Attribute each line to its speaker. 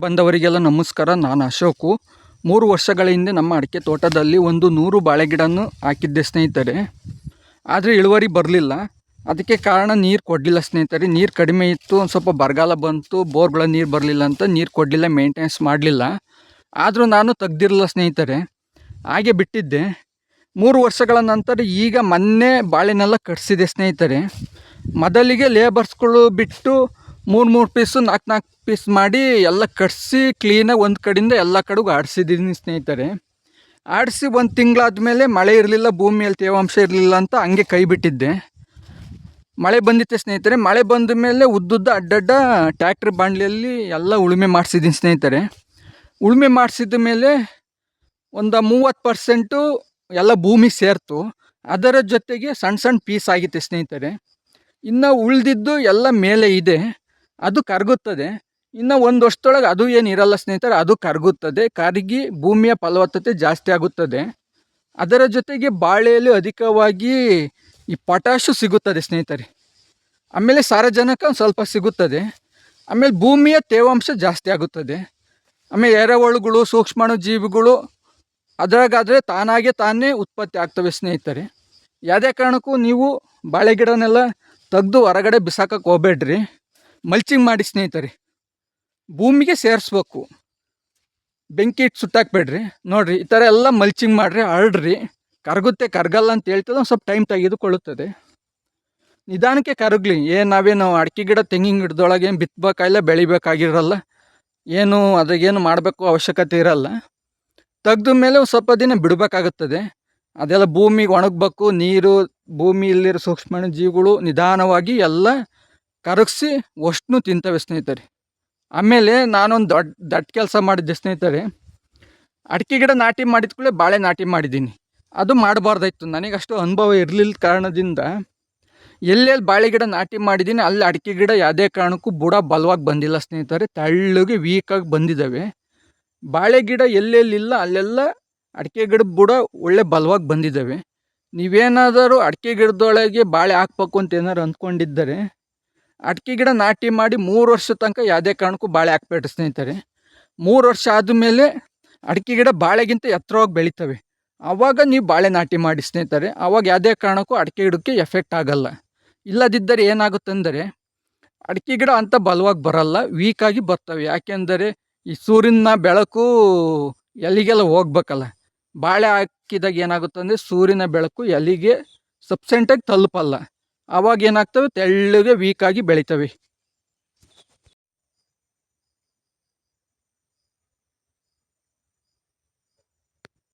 Speaker 1: ಬಂದವರಿಗೆಲ್ಲ ನಮಸ್ಕಾರ. ನಾನು ಅಶೋಕು. ಮೂರು ವರ್ಷಗಳ ಹಿಂದೆ ನಮ್ಮ ಅಡಿಕೆ ತೋಟದಲ್ಲಿ ಒಂದು ನೂರು ಬಾಳೆಗಿಡನ್ನು ಹಾಕಿದ್ದೆ ಸ್ನೇಹಿತರೆ. ಆದರೆ ಇಳುವರಿ ಬರಲಿಲ್ಲ. ಅದಕ್ಕೆ ಕಾರಣ ನೀರು ಕೊಡಲಿಲ್ಲ ಸ್ನೇಹಿತರೆ. ನೀರು ಕಡಿಮೆ ಇತ್ತು. ಒಂದು ಸ್ವಲ್ಪ ಬರಗಾಲ ಬಂತು. ಬೋರ್ಗಳ ನೀರು ಬರಲಿಲ್ಲ ಅಂತ ನೀರು ಕೊಡಲಿಲ್ಲ, ಮೇಂಟೆನೆನ್ಸ್ ಮಾಡಲಿಲ್ಲ. ಆದರೂ ನಾನು ತೆಗ್ದಿರಲಿಲ್ಲ ಸ್ನೇಹಿತರೆ. ಹಾಗೆ ಬಿಟ್ಟಿದ್ದೆ. ಮೂರು ವರ್ಷಗಳ ನಂತರ ಈಗ ಮೊನ್ನೆ ಬಾಳೆನೆಲ್ಲ ಕಟ್ಸಿದೆ ಸ್ನೇಹಿತರೆ. ಮೊದಲಿಗೆ ಲೇಬರ್ಸ್ಗಳು ಬಿಟ್ಟು ಮೂರು ಮೂರು ಪೀಸು ನಾಲ್ಕು ನಾಲ್ಕು ಪೀಸ್ ಮಾಡಿ ಎಲ್ಲ ಕಟ್ಸಿ ಕ್ಲೀನಾಗಿ ಒಂದು ಕಡೆಯಿಂದ ಎಲ್ಲ ಕಡೆಗೂ ಆಡಿಸಿದ್ದೀನಿ ಸ್ನೇಹಿತರೆ. ಆಡಿಸಿ ಒಂದು ತಿಂಗಳಾದಮೇಲೆ ಮಳೆ ಇರಲಿಲ್ಲ ಭೂಮಿಯಲ್ಲಿ ತೇವಾಂಶ ಇರಲಿಲ್ಲ ಅಂತ ಹಂಗೆ ಕೈ ಬಿಟ್ಟಿದ್ದೆ. ಮಳೆ ಬಂದಿತ್ತೆ ಸ್ನೇಹಿತರೆ, ಮಳೆ ಬಂದ ಮೇಲೆ ಉದ್ದುದ್ದ ಅಡ್ಡಡ್ಡ ಟ್ಯಾಕ್ಟ್ರ್ ಬಾಂಡ್ಲಿಯಲ್ಲಿ ಎಲ್ಲ ಉಳುಮೆ ಮಾಡಿಸಿದ್ದೀನಿ ಸ್ನೇಹಿತರೆ. ಉಳುಮೆ ಮಾಡಿಸಿದ ಮೇಲೆ ಒಂದು ಮೂವತ್ತು ಪರ್ಸೆಂಟು ಎಲ್ಲ ಭೂಮಿ ಸೇರ್ತು. ಅದರ ಜೊತೆಗೆ ಸಣ್ಣ ಸಣ್ಣ ಪೀಸ್ ಆಗಿತ್ತು ಸ್ನೇಹಿತರೆ. ಇನ್ನು ಉಳಿದಿದ್ದು ಎಲ್ಲ ಮೇಲೆ ಇದೆ. ಅದು ಕರಗುತ್ತದೆ. ಇನ್ನು ಒಂದು ವರ್ಷದೊಳಗೆ ಅದು ಏನು ಇರಲ್ಲ ಸ್ನೇಹಿತರೆ, ಅದು ಕರಗುತ್ತದೆ. ಕರಗಿ ಭೂಮಿಯ ಫಲವತ್ತತೆ ಜಾಸ್ತಿ ಆಗುತ್ತದೆ. ಅದರ ಜೊತೆಗೆ ಬಾಳೆಯಲ್ಲಿ ಅಧಿಕವಾಗಿ ಈ ಪಟಾಶು ಸಿಗುತ್ತದೆ ಸ್ನೇಹಿತರೆ. ಆಮೇಲೆ ಸಾರಜನಕ ಸ್ವಲ್ಪ ಸಿಗುತ್ತದೆ. ಆಮೇಲೆ ಭೂಮಿಯ ತೇವಾಂಶ ಜಾಸ್ತಿ ಆಗುತ್ತದೆ. ಆಮೇಲೆ ಎರೆಹುಳುಗಳು ಸೂಕ್ಷ್ಮಾಣು ಜೀವಿಗಳು ಅದರಾಗಾದರೆ ತಾನಾಗೆ ತಾನೇ ಉತ್ಪತ್ತಿ ಆಗ್ತವೆ ಸ್ನೇಹಿತರೆ. ಯಾವುದೇ ಕಾರಣಕ್ಕೂ ನೀವು ಬಾಳೆ ಗಿಡನೆಲ್ಲ ತೆಗೆದು ಹೊರಗಡೆ ಬಿಸಾಕಕ್ಕೆ ಹೋಗ್ಬೇಡ್ರಿ. ಮಲ್ಚಿಂಗ್ ಮಾಡಿ ಸ್ನೇಹಿತರೆ, ಭೂಮಿಗೆ ಸೇರಿಸ್ಬೇಕು. ಬೆಂಕಿ ಇಟ್ಟು ಸುಟ್ಟಾಕ್ಬೇಡ್ರಿ. ನೋಡಿರಿ, ಈ ಥರ ಎಲ್ಲ ಮಲ್ಚಿಂಗ್ ಮಾಡಿರಿ ಹರಡ್ರಿ ಕರಗುತ್ತೆ, ಕರಗಲ್ಲ ಅಂತ ಹೇಳ್ತದೆ ಒಂದು ಸ್ವಲ್ಪ ಟೈಮ್ ತೆಗೆದುಕೊಳ್ಳುತ್ತದೆ. ನಿಧಾನಕ್ಕೆ ಕರಗಲಿ. ಏನು ನಾವೇನು ಅಡಿಕೆ ಗಿಡ, ತೆಂಗಿನ ಗಿಡದೊಳಗೆ ಏನು ಬಿತ್ತಬೇಕಾಗಿಲ್ಲ ಬೆಳಿಬೇಕಾಗಿರಲ್ಲ. ಏನು ಅದಾಗೇನು ಮಾಡಬೇಕು ಅವಶ್ಯಕತೆ ಇರಲ್ಲ. ತೆಗೆದ ಮೇಲೆ ಒಂದು ಸ್ವಲ್ಪ ದಿನ ಬಿಡಬೇಕಾಗುತ್ತದೆ. ಅದೆಲ್ಲ ಭೂಮಿಗೆ ಒಣಗಬೇಕು. ನೀರು, ಭೂಮಿಯಲ್ಲಿರೋ ಸೂಕ್ಷ್ಮ ಜೀವಿಗಳು ನಿಧಾನವಾಗಿ ಎಲ್ಲ ಕರಗಿಸಿ ಅಷ್ಟು ತಿಂತವೆ ಸ್ನೇಹಿತರೆ. ಆಮೇಲೆ ನಾನೊಂದು ದೊಡ್ಡ ದೊಡ್ಡ ಕೆಲಸ ಮಾಡಿದ್ದೆ ಸ್ನೇಹಿತರೆ. ಅಡಿಕೆ ಗಿಡ ನಾಟಿ ಮಾಡಿದ ಕೂಡಲೇ ಬಾಳೆ ನಾಟಿ ಮಾಡಿದ್ದೀನಿ. ಅದು ಮಾಡಬಾರ್ದಾಯ್ತು. ನನಗೆ ಅಷ್ಟು ಅನುಭವ ಇರಲಿಲ್ಲ ಕಾರಣದಿಂದ ಎಲ್ಲೆಲ್ಲಿ ಬಾಳೆ ಗಿಡ ನಾಟಿ ಮಾಡಿದ್ದೀನಿ ಅಲ್ಲಿ ಅಡಿಕೆ ಗಿಡ ಯಾವುದೇ ಕಾರಣಕ್ಕೂ ಬುಡ ಬಲವಾಗಿ ಬಂದಿಲ್ಲ ಸ್ನೇಹಿತರೆ. ತಳ್ಳಗೆ ವೀಕಾಗಿ ಬಂದಿದ್ದಾವೆ. ಬಾಳೆ ಗಿಡ ಎಲ್ಲೆಲ್ಲಿಲ್ಲ ಅಲ್ಲೆಲ್ಲ ಅಡಿಕೆ ಗಿಡ ಬುಡ ಒಳ್ಳೆ ಬಲವಾಗಿ ಬಂದಿದ್ದಾವೆ. ನೀವೇನಾದರೂ ಅಡಿಕೆ ಗಿಡದೊಳಗೆ ಬಾಳೆ ಹಾಕ್ಬೇಕು ಅಂತ ಏನಾರು ಅಂದ್ಕೊಂಡಿದ್ದರೆ ಅಡಿಕೆ ಗಿಡ ನಾಟಿ ಮಾಡಿ ಮೂರು ವರ್ಷ ತನಕ ಯಾವುದೇ ಕಾರಣಕ್ಕೂ ಬಾಳೆ ಹಾಕ್ಬೇಡ್ರಿ ಸ್ನೇಹಿತರೆ. ಮೂರು ವರ್ಷ ಆದಮೇಲೆ ಅಡಿಕೆ ಗಿಡ ಬಾಳೆಗಿಂತ ಎತ್ತರವಾಗಿ ಬೆಳಿತವೆ. ಆವಾಗ ನೀವು ಬಾಳೆ ನಾಟಿ ಮಾಡಿ ಸ್ನೇಹಿತರೆ. ಆವಾಗ ಯಾವುದೇ ಕಾರಣಕ್ಕೂ ಅಡಿಕೆ ಗಿಡಕ್ಕೆ ಎಫೆಕ್ಟ್ ಆಗಲ್ಲ. ಇಲ್ಲದಿದ್ದರೆ ಏನಾಗುತ್ತಂದರೆ ಅಡಿಕೆ ಗಿಡ ಅಂತ ಬಲವಾಗಿ ಬರಲ್ಲ ವೀಕಾಗಿ ಬರ್ತವೆ. ಯಾಕೆಂದರೆ ಈ ಸೂರ್ಯನ ಬೆಳಕು ಎಲ್ಲಿಗೆಲ್ಲ ಹೋಗ್ಬೇಕಲ್ಲ? ಬಾಳೆ ಹಾಕಿದಾಗ ಏನಾಗುತ್ತೆ ಅಂದರೆ ಸೂರ್ಯನ ಬೆಳಕು ಎಲ್ಲಿಗೆ ಸಬ್ಸೆಂಟಾಗಿ ತಲುಪಲ್ಲ. ಆವಾಗ ಏನಾಗ್ತವೆ? ತೆಳ್ಳಗೆ ವೀಕಾಗಿ ಬೆಳಿತವೆ.